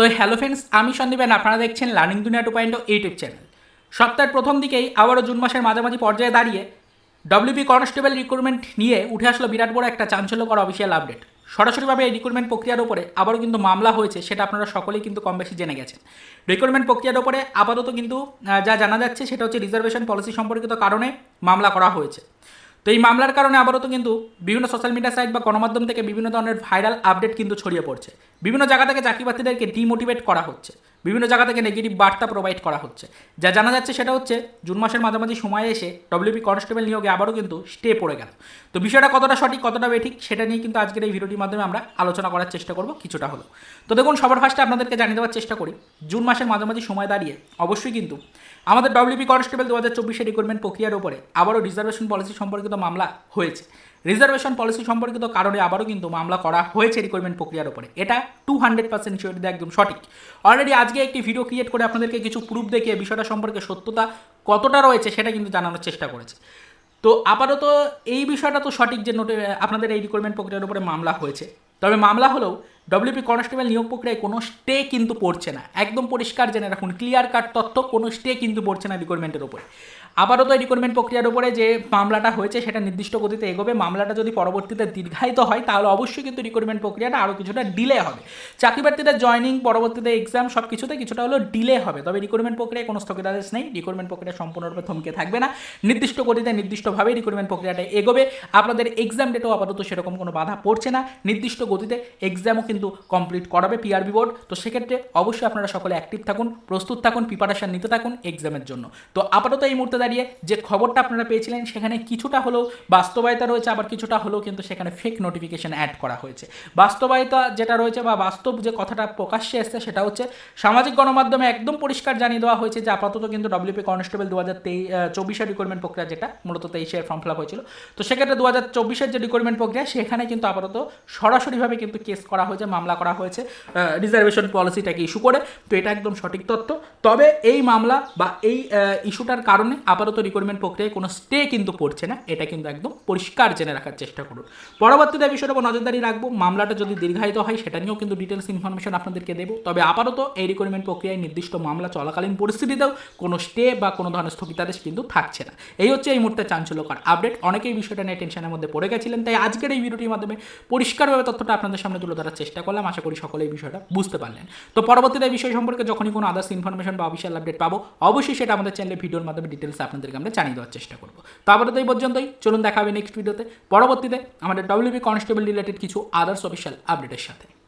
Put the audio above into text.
তো hello friends, আমি সন্দীপেন আপনারা দেখছেন লার্নিং দুনিয়া টু পয়েন্ট ইউটিউব চ্যানেল। সপ্তাহের প্রথম দিকেই আবারও জুন মাসের মাঝামাঝি পর্যায়ে দাঁড়িয়ে ডব্লিউপি কনস্টেবল রিক্রুটমেন্ট নিয়ে উঠে আসলো বিরাট বড় একটা চাঞ্চল্যকর অফিসিয়াল আপডেট সরাসরিভাবে এই রিক্রুটমেন্ট প্রক্রিয়ার উপরে আবারও কিন্তু মামলা হয়েছে, সেটা আপনারা সকলেই কিন্তু কম বেশি জেনে গেছেন। রিক্রুটমেন্ট প্রক্রিয়ার উপরে আপাতত কিন্তু যা জানা যাচ্ছে সেটা হচ্ছে রিজার্ভেশন পলিসি সম্পর্কিত কারণে মামলা করা হয়েছে। তো এই মামলার কারণে আবারও তো কিন্তু বিভিন্ন সোশ্যাল মিডিয়া সাইট বা গণমাধ্যম থেকে বিভিন্ন ধরনের ভাইরাল আপডেট কিন্তু ছড়িয়ে পড়ছে। বিভিন্ন জায়গা থেকে চাকরি প্রার্থীদেরকে ডিমোটিভেট করা হচ্ছে। বিভিন্ন জায়গা থেকে নেগেটিভ বার্তা প্রোভাইড করা হচ্ছে। যা জানা যাচ্ছে সেটা হচ্ছে, জুন মাসের মাঝামাঝি সময়ে এসে ডব্লিউপি কনস্টেবল নিয়োগে আবারও কিন্তু স্টে পড়ে গেল। তো বিষয়টা কতটা সঠিক, কতটা বেঠিক, সেটা নিয়ে কিন্তু আজকের এই ভিডিওটির মাধ্যমে আমরা আলোচনা করার চেষ্টা করব কিছুটা হলো তো দেখুন, সবার ফার্স্টে আপনাদেরকে জানিয়ে দেওয়ার চেষ্টা করি, জুন মাসের মাঝামাঝি সময় দাঁড়িয়ে অবশ্যই কিন্তু আমাদের ডব্লিউপি কনস্টেবল দু হাজার চব্বিশে রিক্রুটমেন্ট প্রক্রিয়ার উপরে আবারও রিজার্ভেশন পলিসি সম্পর্কিত মামলা হয়েছে। রিজার্ভেশন পলিসি সম্পর্কিত কারণে আবারও কিন্তু মামলা করা হয়েছে রিক্রুটমেন্ট প্রক্রিয়ার উপরে। এটা টু হান্ড্রেড পার্সেন্ট শিওরিটি একদম সঠিক। অলরেডি আজকে একটি ভিডিও ক্রিয়েট করে আপনাদেরকে কিছু প্রুফ দেখিয়ে বিষয়টা সম্পর্কে সত্যতা কতটা রয়েছে সেটা কিন্তু জানানোর চেষ্টা করেছে। তো আপাতত এই বিষয়টা তো সঠিক যে নোটে আপনাদের এই রিক্রুটমেন্ট প্রক্রিয়ার উপরে মামলা হয়েছে। তবে মামলা হলেও ডব্লিউপি কনস্টেবল নিয়োগ প্রক্রিয়ায় কোনো স্টে কিন্তু পড়ছে না। একদম পরিষ্কার জেনে রাখুন ক্লিয়ার কাট তথ্য কোনো স্টে কিন্তু পড়ছে না রিক্রুটমেন্টের উপরে আপাতত এই রিক্রুটমেন্ট প্রক্রিয়ার উপরে যে মামলাটা হয়েছে সেটা নির্দিষ্ট গতিতে এগোবে। মামলাটা যদি পরবর্তীতে দীর্ঘায়িত হয়, তাহলে অবশ্যই কিন্তু রিক্রুটমেন্ট প্রক্রিয়াটা আরও কিছুটা ডিলে হবে। চাকরি প্রার্থীদের জয়নিং পরবর্তীতে এক্সাম সব কিছুতে কিছুটা হলেও ডিলে হবে। তবে রিক্রুটমেন্ট প্রক্রিয়ায় কোনো স্থগিতাদেশ নেই। রিক্রুটমেন্ট প্রক্রিয়া সম্পূর্ণরূপে থমকে থাকবে না। নির্দিষ্ট গতিতে নির্দিষ্টভাবে রিক্রুটমেন্ট প্রক্রিয়াটা এগোবে। আপনাদের এক্সাম ডেটেও আপাতত সেরকম কোনো বাধা পড়ছে না। নির্দিষ্ট গতিতে এক্সামও কিন্তু কমপ্লিট করাবে পিআরবি বোর্ড তো সেক্ষেত্রে অবশ্যই আপনারা সকলে অ্যাক্টিভ থাকুন, প্রস্তুত থাকুন প্রিপারেশান নিতে থাকুন এক্সামের জন্য। তো আপাতত এই মুহূর্তে দাঁড়িয়ে যে খবরটা আপনারা পেয়েছিলেন সেখানে কিছুটা হলেও বাস্তবায়িতা রয়েছে, আবার কিছুটা হলেও কিন্তু সেখানে ফেক নোটিফিকেশন অ্যাড করা হয়েছে। বাস্তবায়িতা যেটা রয়েছে বা বাস্তব যে কথাটা প্রকাশ্যে এসছে সেটা হচ্ছে, সামাজিক গণমাধ্যমে একদম পরিষ্কার জানিয়ে দেওয়া হয়েছে যে আপাতত কিন্তু ডব্লিউপি কনস্টেবল দু হাজার তেই চব্বিশের রিক্রুটমেন্ট প্রক্রিয়া যেটা মূলত তেইশের ফর্ম ফিল আপ হয়েছিল। তো সেক্ষেত্রে দু হাজার চব্বিশের যে রিক্রুটমেন্ট প্রক্রিয়া, সেখানে কিন্তু আপাতত সরাসরিভাবে কিন্তু কেস করা হয়েছে, মামলা করা হয়েছে রিজার্ভেশন পলিসিটাকে ইস্যু করে। তো এটা একদম সঠিক তথ্য। তবে এই মামলা বা এই ইস্যুটার কারণে আপাতত রিক্রুটমেন্ট প্রক্রিয়ায় কোনো স্টে কিন্তু পড়ছে না। এটা কিন্তু একদম পরিষ্কার জেনে রাখার চেষ্টা করুন। পরবর্তীতে এই বিষয়টা উপর নজরদারি রাখব। মামলাটা যদি দীর্ঘায়িত হয়, সেটা নিয়েও কিন্তু ডিটেলস ইনফরমেশন আপনাদেরকে দেবো। তবে আপাতত এই রিক্রুটমেন্ট প্রক্রিয়ায় নির্দিষ্ট মামলা চলাকালীন পরিস্থিতিতেও কোনো স্টে বা কোনো ধরনের স্থগিতাদেশ কিন্তু থাকছে না। এই হচ্ছে এই মুহূর্তে চাঞ্চল্যকর আপডেট অনেকেই বিষয়টা নিয়ে টেনশনের মধ্যে পড়ে গেছিলেন, তাই আজকের এই ভিডিওটির মাধ্যমে পরিষ্কারভাবে তথ্যটা আপনাদের সামনে তুলে ধরার চেষ্টা করলাম। আশা করি সকলে এই বিষয়টা বুঝতে পারলেন। তো পরবর্তীতে বিষয় সম্পর্কে যখনই কোনো আদার্স ইনফরমেশন বা অফিসিয়াল আপডেট পাবো, অবশ্যই সেটা আমাদের চ্যানেলে ভিডিওর মাধ্যমে আপনাদেরকে আমরা জানিয়ে দেওয়ার চেষ্টা করব। তো আপাতত এই পর্যন্তই। চলুন দেখা হবে নেক্সট ভিডিওতে পরবর্তীতে আমাদের ডব্লিউবি কনস্টেবল রিলেটেড কিছু আদার্স অফিসিয়াল আপডেটের সাথে।